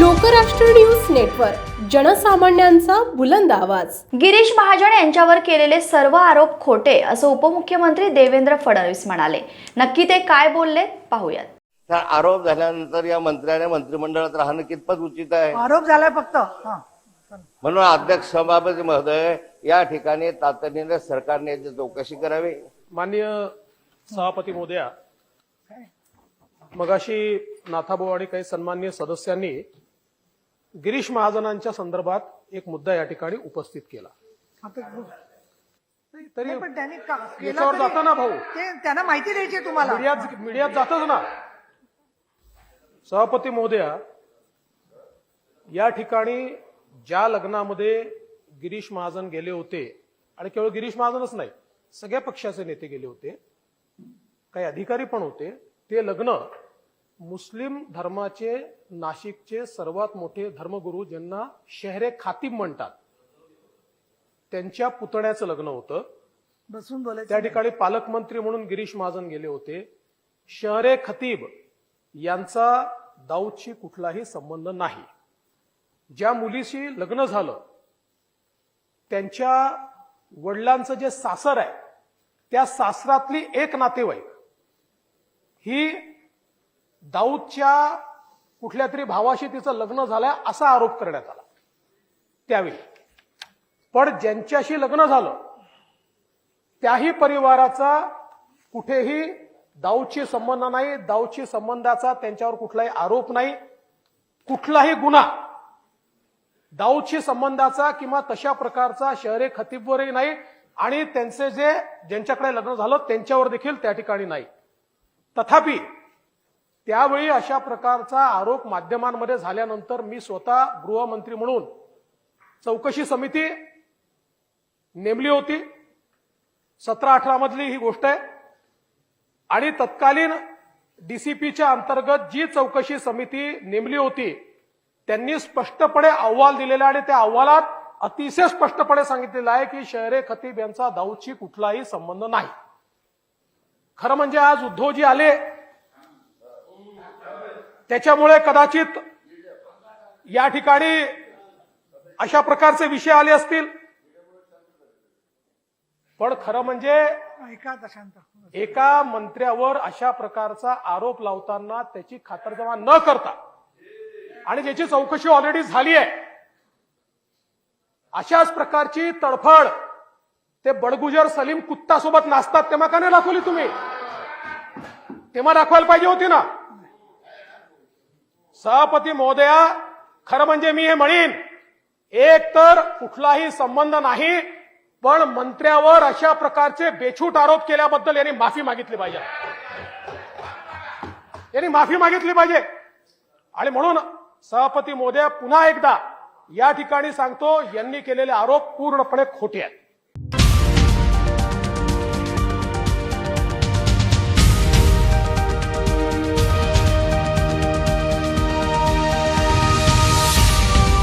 Lokrashtra news network जनसामान्यांचा बुलंद आवाज. गिरीश महाजन यांच्यावर केलेले सर्व आरोप खोटे असं उपमुख्यमंत्री देवेंद्र फडणवीस म्हणाले. नक्की ते काय बोलले पाहूयात. आरोप झाल्यानंतर या मंत्र्याने मंत्रिमंडळात राहणं कितपत उचित आहे? आरोप झालाय फक्त. हा. म्हणून अध्यक्ष सभापती महोदय या ठिकाणी तातडीने सरकारने याची चौकशी करावी. माननीय सभापती मोदया मगाशी नाथाभाऊ आणि काही सन्माननीय सदस्यांनी गिरीश महाजनांच्या संदर्भात एक मुद्दा या ठिकाणी उपस्थित केला. तरी नाही, पण त्यांनी का- केलं याच्यावर तरी- जाता ना भाऊ. ते त्यांना माहिती द्यायची आहे तुम्हाला. मीडियात मीडियात जातच ना. सभापती मोदया या ठिकाणी ज्या लग्नामध्ये गिरीश महाजन गेले होते आणि केवळ गिरीश महाजनच नाही सगळ्या पक्षाचे नेते गेले होते काही अधिकारी पण होते ते लग्न मुस्लिम धर्माचे नाशिकचे सर्वात मोठे धर्मगुरू ज्यांना शहरे खातीब म्हणतात त्यांच्या पुतण्याचं लग्न होतं. बसून बोलायचं त्या ठिकाणी पालकमंत्री म्हणून गिरीश महाजन गेले होते. शहरे खतीब यांचा दाऊदशी कुठलाही संबंध नाही. ज्या मुलीशी लग्न झालं त्यांच्या वडिलांचं जे सासर आहे त्या सासरातली एक नातेवाईक ही दाऊदच्या कुठल्या तरी भावाशी तिचं लग्न झालंय असा आरोप करण्यात आला. त्यावेळी. पण ज्यांच्याशी लग्न झालं त्याही परिवाराचा कुठेही दाऊदशी संबंध नाही दाऊदशी संबंधाचा त्यांच्यावर कुठलाही आरोप नाही. कुठलाही गुन्हा दाऊदशी संबंधाचा किंवा तशा प्रकारचा शहरे खतीबवरही नाही आणि त्यांचे जे ज्यांच्याकडे लग्न झालं त्यांच्यावर देखील त्या ठिकाणी नाही. तथापि त्यावेळी अशा प्रकारचा आरोप माध्यमांमध्ये झाल्यानंतर मी स्वतः गृहमंत्री म्हणून चौकशी समिती नेमली होती. सतरा अठरा मधली ही गोष्ट आहे. आणि तत्कालीन डीसीपीच्या अंतर्गत जी चौकशी समिती नेमली होती त्यांनी स्पष्टपणे अहवाल दिलेला आणि त्या अहवालात अतिशय स्पष्टपणे सांगितलेलं आहे की शहरे खतीब यांचा दाऊदशी कुठलाही संबंध नाही. खरं म्हणजे आज उद्धवजी आले त्याच्यामुळे कदाचित या ठिकाणी अशा प्रकारचे विषय आले असतील. पण खरं म्हणजे एका मंत्र्यावर अशा प्रकारचा आरोप लावताना त्याची खातरजमा न करता आणि ज्याची चौकशी ऑलरेडी झाली आहे अशाच प्रकारची तडफड ते बडगुजर सलीम कुत्ता सोबत नाचतात तेव्हा का नाही दाखवली तुम्ही? तेव्हा दाखवायला पाहिजे होती ना? सभापती महोदया खरं म्हणजे मी हे म्हणेन एक तर कुठलाही संबंध नाही पण मंत्र्यावर अशा प्रकारचे बेछूट आरोप केल्याबद्दल यांनी माफी मागितली पाहिजे. यांनी माफी मागितली पाहिजे. आणि म्हणून सभापती मोदया पुन्हा एकदा या ठिकाणी सांगतो यांनी केलेले आरोप पूर्णपणे खोटे आहेत.